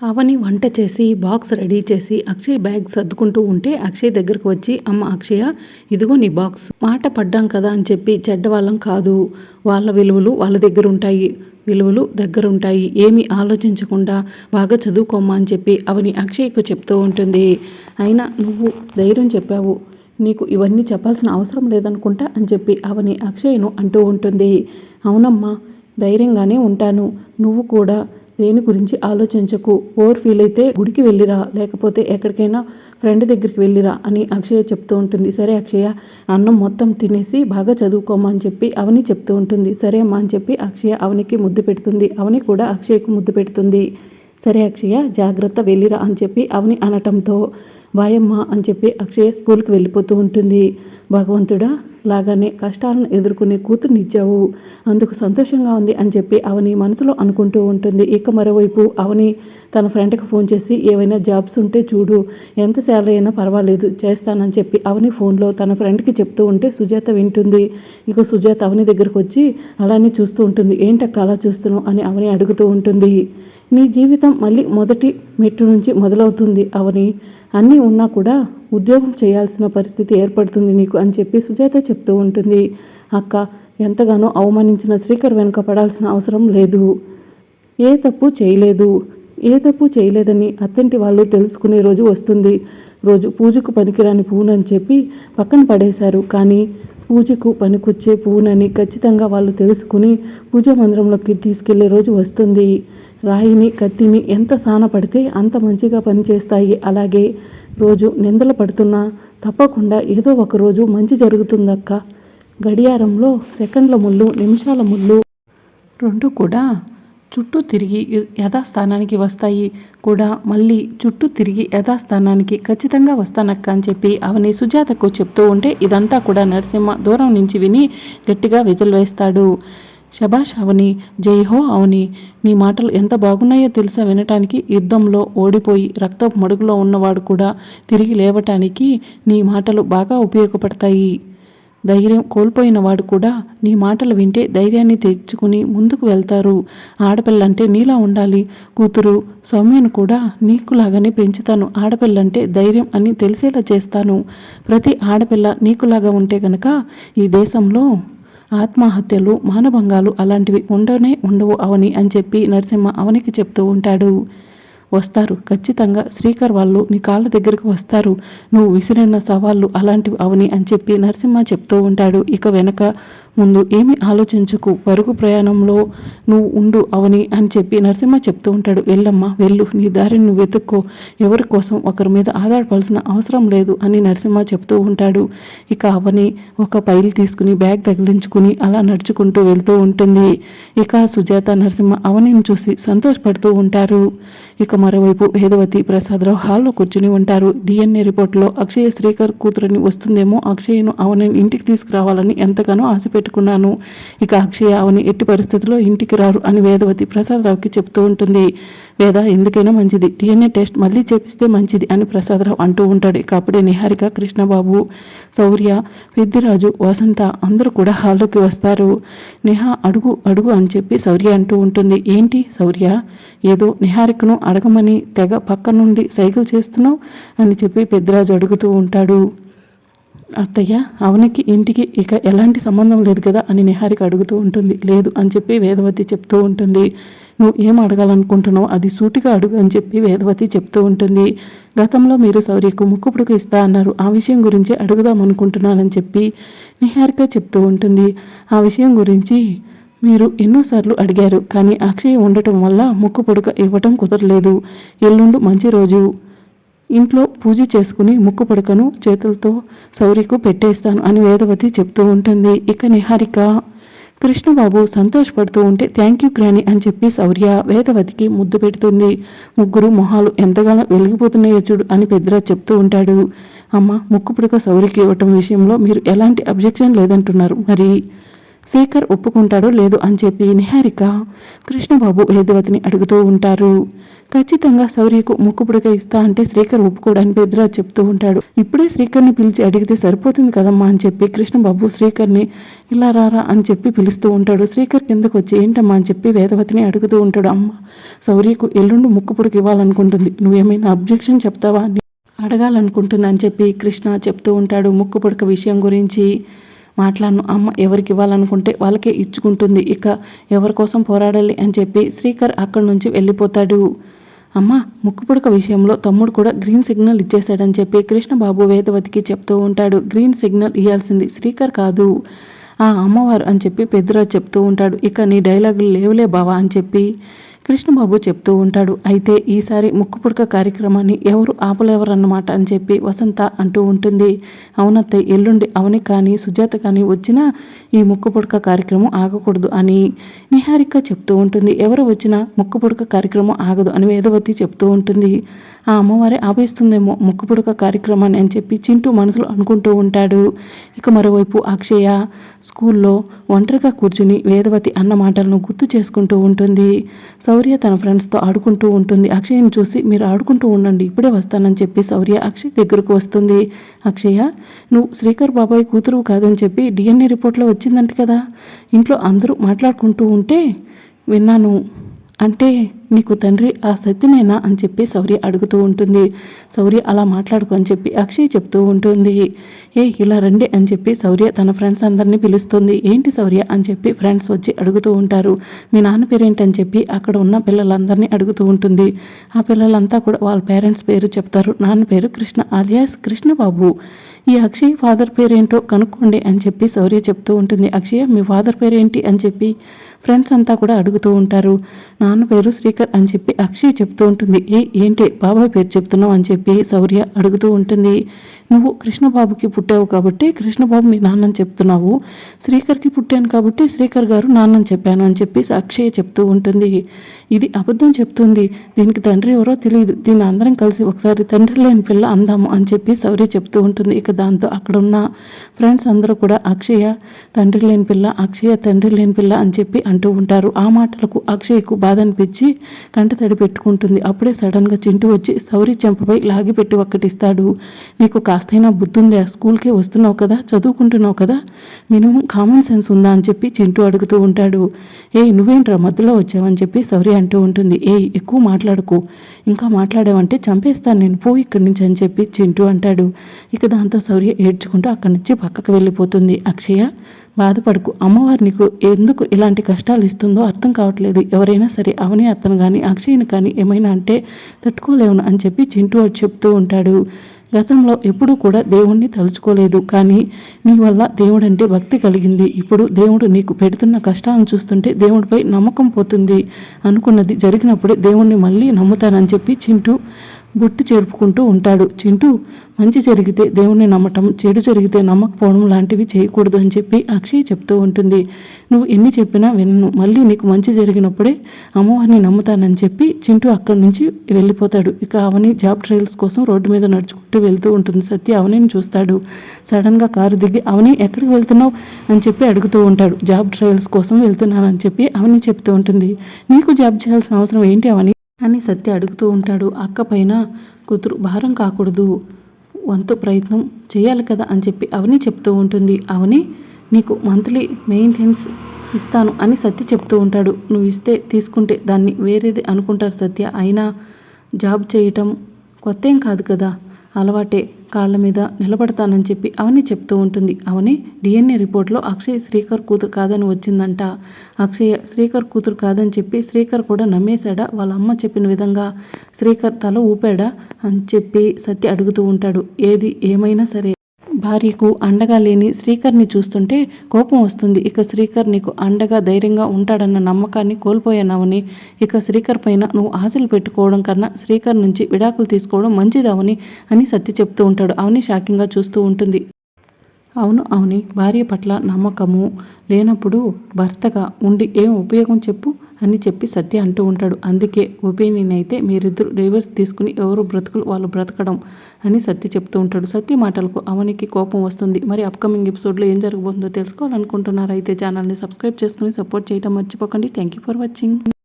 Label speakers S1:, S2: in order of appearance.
S1: అవని వంట చేసి box ready చేసి అక్షయ్ బ్యాగ్ సర్దుకుంటూ ఉంటే అక్షయ్ దగ్గరకు వచ్చి అమ్మ అక్షయ ఇదిగో నీ బాక్స్. మాట పడ్డాం కదా అని చెప్పి చెడ్డవాళ్ళం కాదు. వాళ్ళ విలువలు వాళ్ళ దగ్గర ఉంటాయి విలువలు దగ్గర ఉంటాయి ఏమీ ఆలోచించకుండా బాగా చదువుకోమ్మా అని చెప్పి అవని అక్షయ్కు చెప్తూ ఉంటుంది. అయినా నువ్వు ధైర్యం చెప్పావు. నీకు ఇవన్నీ చెప్పాల్సిన అవసరం లేదనుకుంటా అని చెప్పి అవని అక్షయ్ను అంటూ ఉంటుంది. అవునమ్మా ధైర్యంగానే ఉంటాను. నువ్వు కూడా దేని గురించి ఆలోచించకు. ఓవర్ ఫీల్ అయితే గుడికి వెళ్ళిరా లేకపోతే ఎక్కడికైనా ఫ్రెండ్ దగ్గరికి వెళ్ళిరా అని అక్షయ చెప్తూ ఉంటుంది. సరే అక్షయ అన్నం మొత్తం తినేసి బాగా చదువుకోమని చెప్పి అవని చెప్తూ ఉంటుంది. సరే అమ్మా అని చెప్పి అక్షయ అవనికి ముద్దు పెడుతుంది. అవని కూడా అక్షయకు ముద్దు పెడుతుంది. సరే అక్షయ జాగ్రత్త వెళ్ళిరా అని చెప్పి అవని అనటంతో బాయమ్మ అని చెప్పి అక్షయ స్కూల్కి వెళ్ళిపోతూ ఉంటుంది. భగవంతుడా లాగానే కష్టాలను ఎదుర్కొనే కూతుర్నిచ్చావు అందుకు సంతోషంగా ఉంది అని చెప్పి అవని మనసులో అనుకుంటూ ఉంటుంది. ఇక మరోవైపు అవని తన ఫ్రెండ్కి ఫోన్ చేసి ఏవైనా జాబ్స్ ఉంటే చూడు ఎంత శాలరీ అయినా పర్వాలేదు చేస్తానని చెప్పి అవని ఫోన్లో తన ఫ్రెండ్కి చెప్తూ ఉంటే సుజాత వింటుంది. ఇక సుజాత అవని దగ్గరకు వచ్చి అలానే చూస్తూ ఉంటుంది. ఏంటక్క అలా చూస్తున్నావు అని అవని అడుగుతూ ఉంటుంది. నీ జీవితం మళ్ళీ మొదటి మెట్టు నుంచి మొదలవుతుంది. అవని అన్నీ ఉన్నా కూడా ఉద్యోగం చేయాల్సిన పరిస్థితి ఏర్పడుతుంది నీకు అని చెప్పి సుజాత చెప్తూ ఉంటుంది. అక్క ఎంతగానో అవమానించిన శ్రీకర్ వెనుక పడాల్సిన అవసరం లేదు. ఏ తప్పు చేయలేదు. ఏ తప్పు చేయలేదని అత్తంటి వాళ్ళు తెలుసుకునే రోజు వస్తుంది. రోజు పూజకు పనికిరాని పువ్వునని చెప్పి పక్కన పడేశారు. కానీ పూజకు పనికొచ్చే పువ్వునని ఖచ్చితంగా వాళ్ళు తెలుసుకుని పూజా మందిరంలోకి తీసుకెళ్ళే రోజు వస్తుంది. రాయిని కత్తిని ఎంత సాన పడితే అంత మంచిగా పనిచేస్తాయి. అలాగే రోజు నిందలు పడుతున్నా తప్పకుండా ఏదో ఒక రోజు మంచి జరుగుతుందక్క. గడియారంలో సెకండ్ల ముళ్ళు నిమిషాల ముళ్ళు. రెండు కూడా చుట్టూ తిరిగి యథాస్థానానికి వస్తాయి కూడా. మళ్ళీ చుట్టూ తిరిగి యథాస్థానానికి ఖచ్చితంగా వస్తానక్క అని చెప్పి అవని సుజాతకు చెప్తూ ఉంటే ఇదంతా కూడా నరసింహ దూరం నుంచి విని గట్టిగా విజల్ వేస్తాడు. శభాష్ అవని జై హో అవని నీ మాటలు ఎంత బాగున్నాయో తెలుసా వినటానికి? యుద్ధంలో ఓడిపోయి రక్తపు మడుగులో ఉన్నవాడు కూడా తిరిగి లేవటానికి నీ మాటలు బాగా ఉపయోగపడతాయి. ధైర్యం కోల్పోయిన వాడు కూడా నీ మాటలు వింటే ధైర్యాన్ని తెచ్చుకుని ముందుకు వెళ్తారు. ఆడపిల్లంటే నీలా ఉండాలి. కూతురు సౌమ్యను కూడా నీకులాగానే పెంచుతాను. ఆడపిల్లంటే ధైర్యం అని తెలిసేలా చేస్తాను. ప్రతి ఆడపిల్ల నీకులాగా ఉంటే గనక ఈ దేశంలో ఆత్మహత్యలు మానభంగాలు అలాంటివి ఉండనే ఉండవు అవని అని చెప్పి నరసింహ అవనికి చెప్తూ ఉంటాడు. వస్తారు. ఖచ్చితంగా శ్రీకర్ వాళ్ళు నీ కాళ్ళ దగ్గరికి వస్తారు. నువ్వు విసిరిన సవాళ్ళు అలాంటివి అవని అని చెప్పి నరసింహ చెప్తూ ఉంటాడు. ఇక వెనక ముందు ఏమి ఆలోచించుకు. పరుగు ప్రయాణంలో నువ్వు ఉండు అవని అని చెప్పి నరసింహ చెప్తూ ఉంటాడు. వెళ్ళమ్మా వెళ్ళు. నీ దారిని నువ్వు వెతుక్కో. ఎవరి కోసం ఒకరి మీద ఆధారపడాల్సిన అవసరం లేదు అని నరసింహ చెప్తూ ఉంటాడు. ఇక అవని ఒక పైలు తీసుకుని బ్యాగ్ తగిలించుకుని అలా నడుచుకుంటూ వెళ్తూ ఉంటుంది. ఇక సుజాత నరసింహ అవనిని చూసి సంతోషపడుతూ ఉంటారు. ఇక మరోవైపు వేదవతి ప్రసాదరావు హాల్లో కూర్చుని ఉంటారు. డిఎన్ఏ రిపోర్ట్లో అక్షయ శ్రీకర్ కూతురని వస్తుందేమో అక్షయ్ను అవని ఇంటికి తీసుకురావాలని ఎంతగానో ఆశ పెట్టుకున్నాను. ఇక అక్షయ అవని ఎట్టి పరిస్థితుల్లో ఇంటికి రారు అని వేదవతి ప్రసాదరావుకి చెప్తూ ఉంటుంది. లేదా ఎందుకైనా మంచిది. డిఎన్ఏ టెస్ట్ మళ్ళీ చేపిస్తే మంచిది అని ప్రసాదరావు అంటూ ఉంటాడు. ఇక అప్పుడే నిహారిక కృష్ణబాబు శౌర్య విద్యరాజు వసంత అందరూ కూడా హాల్లోకి వస్తారు. నిహా అడుగు అడుగు అని చెప్పి శౌర్య అంటూ ఉంటుంది. ఏంటి శౌర్య? ఏదో నిహారికను అడగమని తెగ పక్క నుండి సైకిల్ చేస్తున్నావు అని చెప్పి పెద్దరాజు అడుగుతూ ఉంటాడు. అత్తయ్య అవనికి ఇంటికి ఇక ఎలాంటి సంబంధం లేదు కదా అని నిహారిక అడుగుతూ ఉంటుంది. లేదు అని చెప్పి వేదవతి చెప్తూ ఉంటుంది. నువ్వు ఏం అడగాలనుకుంటున్నావు? అది సూటిగా అడుగు అని చెప్పి వేదవతి చెప్తూ ఉంటుంది. గతంలో మీరు సౌర్యకు ముక్కుపుడుకు ఇస్తా అన్నారు. ఆ విషయం గురించి అడుగుదాం అనుకుంటున్నానని చెప్పి నిహారిక చెప్తూ ఉంటుంది. ఆ విషయం గురించి మీరు ఎన్నోసార్లు అడిగారు కానీ అక్షయ్ ఉండటం వల్ల ముక్కు పుడక ఇవ్వటం కుదరలేదు. ఎల్లుండు మంచి రోజు. ఇంట్లో పూజ చేసుకుని ముక్కు పుడకను చేతులతో సౌరికి పెట్టేస్తాను అని వేదవతి చెప్తూ ఉంటుంది. ఇక నిహారిక కృష్ణబాబు సంతోషపడుతూ ఉంటే థ్యాంక్ యూ గ్రాని అని చెప్పి శౌర్య వేదవతికి ముద్దు పెడుతుంది. ముగ్గురు మొహాలు ఎంతగానో వెలిగిపోతున్నాయో చూడు అని పెద్దరాజ్ చెప్తూ ఉంటాడు. అమ్మ ముక్కు పుడక సౌరికి ఇవ్వటం విషయంలో మీరు ఎలాంటి అబ్జెక్షన్ లేదంటున్నారు. మరి శేఖర్ ఒప్పుకుంటాడో లేదో అని చెప్పి నిహారిక కృష్ణబాబు వేదవతిని అడుగుతూ ఉంటారు. ఖచ్చితంగా శౌర్యకు ముక్కుపుడక ఇస్తా అంటే శ్రీకర్ ఒప్పుకోవడానికి పెద్దరాజు చెప్తూ ఉంటాడు. ఇప్పుడే శ్రీకర్ని పిలిచి అడిగితే సరిపోతుంది కదమ్మా అని చెప్పి కృష్ణబాబు శ్రీకర్ని ఇలా రారా అని చెప్పి పిలుస్తూ ఉంటాడు. శ్రీకర్ కిందకు వచ్చి ఏంటమ్మా అని చెప్పి వేదవతిని అడుగుతూ ఉంటాడు. అమ్మ శౌర్యకు ఎల్లుండి ముక్కుపుడక ఇవ్వాలనుకుంటుంది. నువ్వేమైనా అబ్జెక్షన్ చెప్తావా అని చెప్పి కృష్ణ చెప్తూ ఉంటాడు ముక్కుపుడక విషయం గురించి. మాట్లాడను. అమ్మ ఎవరికి ఇవ్వాలనుకుంటే వాళ్ళకే ఇచ్చుకుంటుంది. ఇక ఎవరి కోసం పోరాడాలి అని చెప్పి శ్రీకర్ అక్కడి నుంచి వెళ్ళిపోతాడు. అమ్మ ముక్కుపుడక విషయంలో తమ్ముడు కూడా గ్రీన్ సిగ్నల్ ఇచ్చేశాడని చెప్పి కృష్ణబాబు వేదవతికి చెప్తూ ఉంటాడు. గ్రీన్ సిగ్నల్ ఇవ్వాల్సింది శ్రీకర్ కాదు ఆ అమ్మవారు అని చెప్పి పెద్దరాజు చెప్తూ ఉంటాడు. ఇక నీ డైలాగులు లేవులే బావా అని చెప్పి కృష్ణబాబు చెప్తూ ఉంటాడు అయితే ఈసారి ముక్కుపుడక కార్యక్రమాన్ని ఎవరు ఆపలేవరన్నమాట అని చెప్పి వసంత అంటూ ఉంటుంది. అవునత్తయ్య ఎల్లుండి అవని కానీ సుజాత కానీ వచ్చినా ఈ ముక్కుపుడక కార్యక్రమం ఆగకూడదు అని నిహారిక చెప్తూ ఉంటుంది. ఎవరు వచ్చినా ముక్కుపుడక కార్యక్రమం ఆగదు అని వేదవతి చెప్తూ ఉంటుంది. ఆ అమ్మవారి ఆపేస్తుందేమో ముక్కుపుడక కార్యక్రమాన్ని అని చెప్పి చింటూ మనసులో అనుకుంటూ ఉంటాడు. ఇక మరోవైపు అక్షయ స్కూల్లో ఒంటరిగా కూర్చుని వేదవతి అన్న మాటలను గుర్తు చేసుకుంటూ ఉంటుంది. సౌ శౌర్య తన ఫ్రెండ్స్తో ఆడుకుంటూ ఉంటుంది. అక్షయ్ని చూసి మీరు ఆడుకుంటూ ఉండండి ఇప్పుడే వస్తానని చెప్పి శౌర్య అక్షయ్ దగ్గరకు వస్తుంది. అక్షయ నువ్వు శ్రీకర్ బాబాయ్ కూతురు కాదని చెప్పి డిఎన్ఏ రిపోర్ట్లో వచ్చిందంట కదా. ఇంట్లో అందరూ మాట్లాడుకుంటూ ఉంటే విన్నాను. అంటే నీకు తండ్రి ఆ సత్యమేనా అని చెప్పి సౌర్య అడుగుతూ ఉంటుంది. శౌర్య అలా మాట్లాడుకో అని చెప్పి అక్షయ్ చెప్తూ ఉంటుంది. ఏ ఇలా రండి అని చెప్పి సౌర్య తన ఫ్రెండ్స్ అందరినీ పిలుస్తుంది. ఏంటి సౌర్య అని చెప్పి ఫ్రెండ్స్ వచ్చి అడుగుతూ ఉంటారు. మీ నాన్న పేరేంటని చెప్పి అక్కడ ఉన్న పిల్లలందరినీ అడుగుతూ ఉంటుంది. ఆ పిల్లలంతా కూడా వాళ్ళ పేరెంట్స్ పేరు చెప్తారు. నాన్న పేరు కృష్ణ ఆలియాస్ కృష్ణబాబు. ఈ అక్షయ్ ఫాదర్ పేరేంటో కనుక్కోండి అని చెప్పి శౌర్య చెప్తూ ఉంటుంది. అక్షయ మీ ఫాదర్ పేరేంటి? అని చెప్పి ఫ్రెండ్స్ అంతా కూడా అడుగుతూ ఉంటారు. నాన్న పేరు శ్రీకర్ అని చెప్పి అక్షయ్ చెప్తూ ఉంటుంది. ఏ ఏంటి? బాబాయ్ పేరు చెప్తున్నావు అని చెప్పి శౌర్య అడుగుతూ ఉంటుంది. నువ్వు కృష్ణబాబుకి పుట్టావు కాబట్టి కృష్ణబాబు మీ నాన్నని చెప్తున్నావు. శ్రీకర్కి పుట్టాను కాబట్టి శ్రీకర్ గారు నాన్నని చెప్పాను అని చెప్పి అక్షయ చెప్తూ ఉంటుంది. ఇది అబద్ధం చెప్తుంది. దీనికి తండ్రి ఎవరో తెలియదు. దీన్ని అందరం కలిసి ఒకసారి తండ్రి లేని పిల్ల అందాము అని చెప్పి శౌర్య చెప్తూ ఉంటుంది. ఇక దాంతో అక్కడ ఉన్న ఫ్రెండ్స్ అందరూ కూడా అక్షయ తండ్రి లేని పిల్ల అక్షయ తండ్రి లేని పిల్ల అని చెప్పి అంటూ ఉంటారు. ఆ మాటలకు అక్షయ్కు బాధ అనిపించి కంట తడి పెట్టుకుంటుంది. అప్పుడే సడన్గా చింటూ వచ్చి సౌరి చెంపపై లాగి పెట్టి ఒక్కటిస్తాడు నీకు కాస్తైనా బుద్ధుందా. స్కూల్కే వస్తున్నావు కదా చదువుకుంటున్నావు కదా మినిమం కామన్ సెన్స్ ఉందా అని చెప్పి చింటూ అడుగుతూ ఉంటాడు. ఏ నువ్వేంట్రా మధ్యలో వచ్చావని చెప్పి సౌర్య అంటూ ఉంటుంది. ఏ ఎక్కువ మాట్లాడుకు. ఇంకా మాట్లాడావంటే చంపేస్తాను నేను. పో ఇక్కడి నుంచి అని చెప్పి చింటూ అంటాడు. ఇక దాంతో శౌర్య ఏడ్చుకుంటూ అక్కడి నుంచి పక్కకు వెళ్ళిపోతుంది. అక్షయ బాధపడకు. అమ్మవారు నీకు ఎందుకు ఇలాంటి కష్టాలు ఇస్తుందో అర్థం కావట్లేదు. ఎవరైనా సరే అవని అతను కానీ అక్షయ్ని కానీ ఏమైనా అంటే తట్టుకోలేవును అని చెప్పి చింటూ చెప్తూ ఉంటాడు. గతంలో ఎప్పుడూ కూడా దేవుణ్ణి తలుచుకోలేదు. కానీ నీ వల్ల దేవుడంటే భక్తి కలిగింది. ఇప్పుడు దేవుడు నీకు పెడుతున్న కష్టాలను చూస్తుంటే దేవుడిపై నమ్మకం పోతుంది అనుకున్నది జరిగినప్పుడే దేవుణ్ణి మళ్ళీ నమ్ముతానని చెప్పి చింటూ బొట్టు చేరుపుకుంటూ ఉంటాడు. చింటూ మంచి జరిగితే దేవుణ్ణి నమ్మటం చెడు జరిగితే నమ్మకపోవడం లాంటివి చేయకూడదు అని చెప్పి అక్షయ్ చెప్తూ ఉంటుంది. నువ్వు ఎన్ని చెప్పినా వినను. మళ్ళీ నీకు మంచి జరిగినప్పుడే అమ్మవారిని నమ్ముతానని చెప్పి చింటూ అక్కడి నుంచి వెళ్ళిపోతాడు. ఇక అవని జాబ్ ట్రయల్స్ కోసం రోడ్డు మీద నడుచుకుంటూ వెళ్తూ ఉంటుంది. సత్య అవనిని చూస్తాడు. సడన్గా కారు దిగి అవని ఎక్కడికి వెళ్తున్నావు? అని చెప్పి అడుగుతూ ఉంటాడు. జాబ్ ట్రయల్స్ కోసం వెళ్తున్నానని చెప్పి అవని చెప్తూ ఉంటుంది. నీకు జాబ్ చేయాల్సిన అవసరం ఏంటి అవని? అని సత్య అడుగుతూ ఉంటాడు. అక్క పైన కూతురు భారం కాకూడదు. వంతు ప్రయత్నం చేయాలి కదా అని చెప్పి అవని చెప్తూ ఉంటుంది. అవని నీకు మంత్లీ మెయింటెనెన్స్ ఇస్తాను అని సత్య చెప్తూ ఉంటాడు. నువ్వు ఇస్తే తీసుకుంటే దాన్ని వేరేది అనుకుంటారు సత్య. అయినా జాబ్ చేయటం కొత్త ఏం కాదు కదా. అలవాటే కాళ్ళ మీద నిలబడతానని చెప్పి అవని చెప్తూ ఉంటుంది. అవని? డిఎన్ఏ రిపోర్ట్లో అక్షయ్ శ్రీకర్ కూతురు కాదని వచ్చిందంట. అక్షయ్ శ్రీకర్ కూతురు కాదని చెప్పి శ్రీకర్ కూడా నమ్మేశాడా? వాళ్ళ అమ్మ చెప్పిన విధంగా శ్రీకర్ తల ఊపాడా? అని చెప్పి సత్య అడుగుతూ ఉంటాడు. ఏది? ఏమైనా సరే. భార్యకు అండగా లేని శ్రీకర్ని చూస్తుంటే కోపం వస్తుంది. ఇక శ్రీకర్ నీకు అండగా ధైర్యంగా ఉంటాడన్న నమ్మకాన్ని కోల్పోయానవని. ఇక శ్రీకర్ పైన నువ్వు ఆశలు పెట్టుకోవడం కన్నా శ్రీకర్ నుంచి విడాకులు తీసుకోవడం మంచిదవని అని సత్య చెప్తూ ఉంటాడు. అవని షాకింగ్గా చూస్తూ ఉంటుంది. అవును అవుని భార్య పట్ల నమ్మకము లేనప్పుడు భర్తగా ఉండి ఏం ఉపయోగం చెప్పు? అని చెప్పి సత్య అంటూ ఉంటాడు. అందుకే ఒపీనియన్ అయితే మీరిద్దరు రివర్స్ తీసుకుని ఎవరు బ్రతుకులు వాళ్ళు బ్రతకడం అని సత్య చెప్తూ ఉంటాడు. సత్య మాటలకు అవనికి కోపం వస్తుంది. మరి అప్కమింగ్ ఎపిసోడ్లో ఏం జరగబోతుందో తెలుసుకోవాలనుకుంటున్నారైతే అయితే ఛానల్ని సబ్స్క్రైబ్ చేసుకుని సపోర్ట్ చేయడం మర్చిపోకండి. Thank you for watching